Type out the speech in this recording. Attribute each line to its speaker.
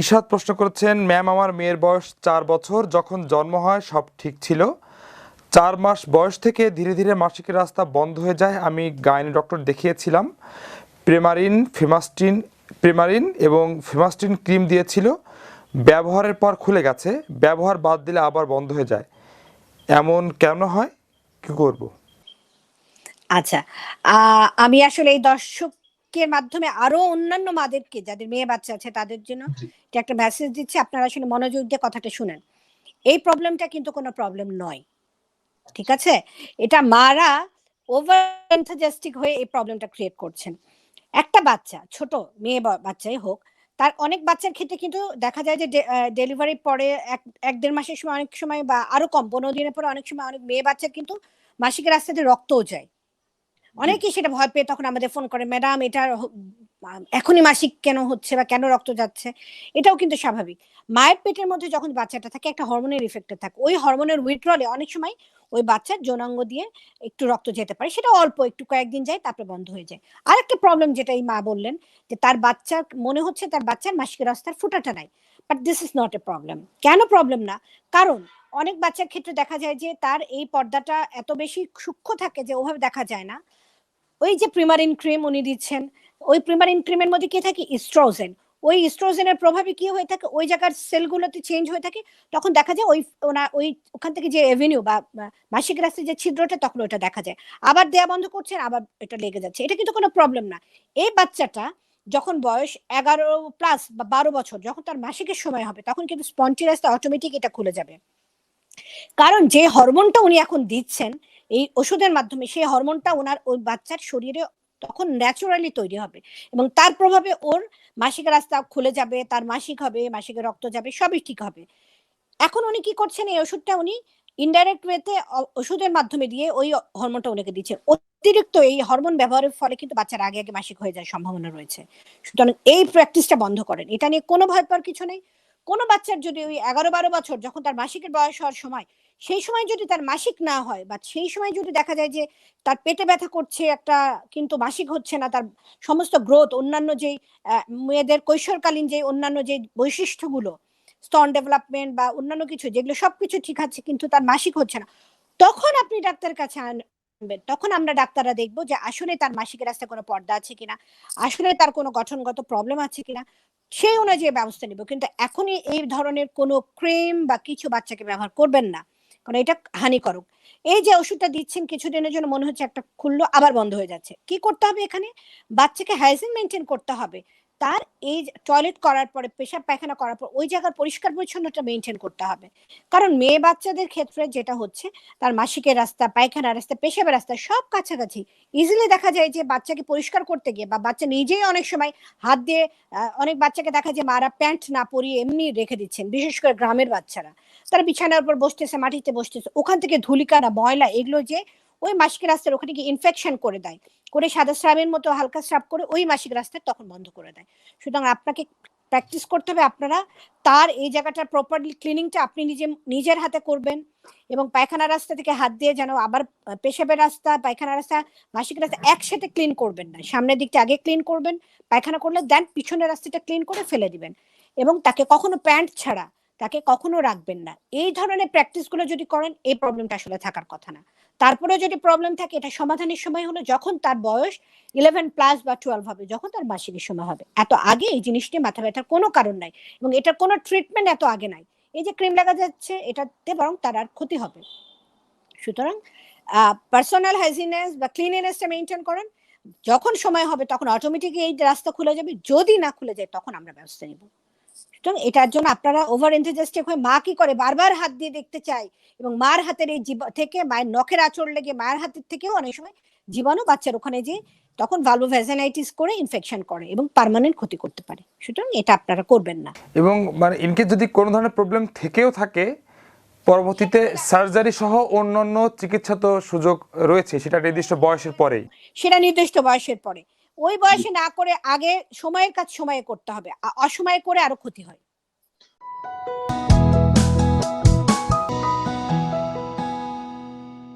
Speaker 1: নিশাদ প্রশ্ন করেছেন, ম্যাম, আমার মেয়ের বয়স চার বছর, যখন জন্ম হয় সব ঠিক ছিল। চার মাস বয়স থেকে ধীরে ধীরে মাসিকের রাস্তা বন্ধ হয়ে যায়। আমি গাইনি ডক্টর দেখিয়েছিলাম। প্রেমারিন, ফেমাস্টিন, প্রেমারিন এবং ফেমাস্টিন ক্রিম দিয়েছিল। ব্যবহারের পর খুলে গেছে। ব্যবহার বাদ দিলে আবার বন্ধ হয়ে যায়। এমন কেন হয়? কি করব?
Speaker 2: আচ্ছা আমি আসলে এই দর্শকের মাধ্যমে আরও অন্যান্য মাদেরকে যাদের মেয়ে বাচ্চা আছে তাদের জন্য যে একটা মেসেজ দিচ্ছে আপনারা আসলে মনোযোগ দিয়ে কথাটা শুনেন। এই প্রবলেমটা কিন্তু কোনো প্রবলেম নয়। ঠিক আছে? এটা মারা ওভার এনথাজাস্টিক হয়ে এই প্রবলেমটা ক্রিয়েট করছেন। একটা বাচ্চা ছোট মেয়ে বা- বাচ্চাই হোক তার অনেক বাচ্চার ক্ষেত্রে কিন্তু দেখা যায় যে ডেলিভারি পরে এক এক দেড় মাসের সময় অনেক সময় বা আরও কম পনেরো দিনের পরে অনেক সময় অনেক মেয়ে বাচ্চা কিন্তু মাসিকের রাস্তাতে রক্তও যায়। অনেকেই সেটা ভয় পেয়ে তখন আমাদের ফোন করে, ম্যাডাম, এটা এখনই মাসিক কেন হচ্ছে বা কেন রক্ত যাচ্ছে? এটাও কিন্তু স্বাভাবিক। মায়ের পেটের মধ্যে যখন বাচ্চাটা থাকে, একটা হরমোনের ইফেক্টে থাকে। ওই হরমোনের উইথড্রলে অনেক সময় ওই বাচ্চার যৌনাঙ্গ দিয়ে একটু রক্ত যেতে পারে। সেটা অল্প, একটু কয়েকদিন যায়, তারপরে বন্ধ হয়ে যায়। আর একটা প্রবলেম যেটা এই মা বললেন, যে তার বাচ্চার মনে হচ্ছে তার বাচ্চার মাসিক রাস্তার ফুটাটা নাই। But this is not a problem কেন প্রবলেম না? কারণ অনেক বাচ্চার ক্ষেত্রে দেখা যায় যে তার এই পর্দাটা এত বেশি সূক্ষ্ম থাকে যে ওভাবে দেখা যায় না। ওই যে প্রিমারিন ক্রিম উনি দিচ্ছেন, ওই প্রিমারিন ক্রিমের মধ্যে কি থাকে? ইস্ট্রোজেন ওই ইস্ট্রোজেনের প্রভাবে কি হয়ে থাকে? ওই জায়গার সেলগুলোতে চেঞ্জ হয়ে থাকে, তখন দেখা যায় ওই ওনা, ওই ওখান থেকে যে এভিনিউ বা মাসিক রাস্তায় যে ছিদ্রটা, তখন ওটা দেখা যায়। আবার দেয়া বন্ধ করছেন, আবার এটা লেগে যাচ্ছে। এটা কিন্তু কোনো প্রবলেম না। এই বাচ্চাটা যখন বয়স এগারো প্লাস বা বারো বছর, যখন তার মাসিকের সময় হবে, তখন কিন্তু স্পন্টি রাস্তা অটোমেটিক এটা খুলে যাবে। কারণ যে হরমোনটা উনি এখন দিচ্ছেন এই ওষুধের মাধ্যমে সেই হরমোনটা ওনার ওই বাচ্চার শরীরে তখন ন্যাচুরালি তৈরি হবে এবং তার প্রভাবে ওর মাসিক রাস্তা খুলে যাবে, তার মাসিক হবে, মাসিকের রক্ত যাবে, সবই ঠিক হবে। এখন উনি কি করছেন, এই ওষুধটা উনি ইনডাইরেক্ট ওয়েতে ওষুধের মাধ্যমে দিয়ে ওই হরমোনটা উনাকে দিচ্ছেন অতিরিক্ত এই হরমোন ব্যবহারের ফলে কিন্তু বাচ্চার আগে আগে মাসিক হয়ে যাওয়ার সম্ভাবনা রয়েছে। সুতরাং এই প্র্যাকটিসটা বন্ধ করেন। এটা নিয়ে কোনো ভয় পাওয়ার কিছু নেই। কোনো বাচ্চার যদি ওই এগারো বারো বছর যখন তার মাসিকের বয়স হওয়ার সময়, সেই সময় যদি তার মাসিক না হয় বা সেই সময় যদি দেখা যায় যে তার পেটে ব্যথা করছে একটা, কিন্তু মাসিক হচ্ছে না, তার সমস্ত গ্রোথ, অন্যান্য যেই মেয়েদের কৈশোরকালীন যে অন্যান্য যে বৈশিষ্ট্যগুলো, স্তন ডেভেলপমেন্ট বা অন্যান্য কিছু, যেগুলো সবকিছু ঠিক আছে, কিন্তু তার মাসিক হচ্ছে না, তখন আপনি ডাক্তারের কাছে আনবেন তখন আমরা ডাক্তাররা দেখব যে আসলে তার মাসিকের রাস্তায় কোনো পর্দা আছে কিনা, আসলে তার কোনো গঠনগত প্রবলেম আছে কিনা, সেই অনুযায়ী ব্যবস্থা নিব। কিন্তু এখনই এই ধরনের কোনো ক্রিম বা কিছু বাচ্চাকে ব্যবহার করবেন না, কারণ এটা হানিকারক। এই যে ওষুধটা দিচ্ছেন কিছুদিনের জন্য, মনে হচ্ছে একটা খুললো, আবার বন্ধ হয়ে যাচ্ছে। কি করতে হবে এখানে? বাচ্চাকে হাইজিন মেনটেন করতে হবে। তার এই টয়লেট করার পরে, পেশাব পায়খানা করার পর, ওই জায়গার পরিষ্কার পরিচ্ছন্নতা মেনটেন করতে হবে। কারণ মেয়ে বাচ্চাদের ক্ষেত্রে যেটা হচ্ছে, তার মাসিকের রাস্তা, পায়খানার রাস্তা, পেশাবের রাস্তা সব কাছাকাছি। ইজিলি দেখা যায় যে বাচ্চাকে পরিষ্কার করতে গিয়ে বা বাচ্চা নিজেই অনেক সময় হাত দিয়ে অনেক বাচ্চাকে দেখা যায় মারা প্যান্ট না পরিয়ে এমনি রেখে দিচ্ছেন, বিশেষ করে গ্রামের বাচ্চারা। তারা বিছানার উপর বসতেছে, মাটিতে বসতেছে, ওখান থেকে ধুলিকানা, ময়লা, এগুলো যে ওই মাসিক রাস্তার ওখানে গিয়ে ইনফেকশন করে দেয়। করে সাদা স্রাবের মতো হালকা স্রাব করে ওই মাসিক রাস্তায় তখন বন্ধ করে দেয়। সুতরাং আপনাকে প্র্যাকটিস করতে হবে আপনারা তার এই জায়গাটার প্রপারলি ক্লিনিংটা আপনি নিজে, নিজের হাতে করবেন এবং পায়খানা রাস্তা থেকে হাত দিয়ে যেন আবার পেশাবের রাস্তা, পায়খানা রাস্তা, মাসিক রাস্তা একসাথে ক্লিন করবেন না। সামনের দিকটা আগে ক্লিন করবেন, পায়খানা করলে দেন পিছনের রাস্তাটা ক্লিন করে ফেলে দিবেন। এবং তাকে কখনো প্যান্ট ছাড়া, তাকে কখনো রাখবেন না। এই ধরনের প্র্যাকটিসগুলো যদি করেন, এই প্রবলেমটা আসলে থাকার কথা না। তারপরে যদি প্রবলেম থাকে, এটা সমাধানের সময় হলো যখন তার বয়স ইলেভেন প্লাস বা টুয়েলভ হবে, যখন তার মাসিকের সময় হবে। এত আগে এই জিনিসটি মাথা ব্যথার কোনো কারণ নাই এবং এটার কোনো ট্রিটমেন্ট এত আগে নাই। এই যে ক্রিম লাগা যাচ্ছে, এটাতে বরং তার আর ক্ষতি হবে। সুতরাং পার্সোনাল হাইজিনেস বা ক্লিনিনেসটা মেনটেন করেন। যখন সময় হবে, তখন অটোমেটিক এই রাস্তা খুলে যাবে। যদি না খুলে যায়, তখন আমরা ব্যবস্থা নিব। সুতরাং এটার জন্য আপনারা ওভার এনথুজিয়াস্টিক হয়ে মা কি করে বারবার হাত দিয়ে দেখতে এবং মার হাতের এই জীব- থেকে মায়ের নখের আঁচড় লেগে মায়ের হাতের থেকেও অনেক সময় জীবাণু বাচ্চার ওখানে যে তখন ভালভোভ্যাজানাইটিস করে ইনফেকশন করে এবং পার্মানেন্ট ক্ষতি করতে পারে। সুতরাং এটা আপনারা করবেন না।
Speaker 1: এবং মানে ইনকেস যদি কোনো ধরনের প্রবলেম থেকেও থাকে পরবর্তীতে সার্জারি সহ অন্যান্য চিকিৎসা তো সুযোগ রয়েছে সেটা নির্দিষ্ট বয়সের পরেই।
Speaker 2: সেটা নির্দিষ্ট বয়সের পরে। ওই বয়সে না করে আগে সময়ের কাজ সময়ে করতে হবে। অসময়ে করে আরও ক্ষতি হয়।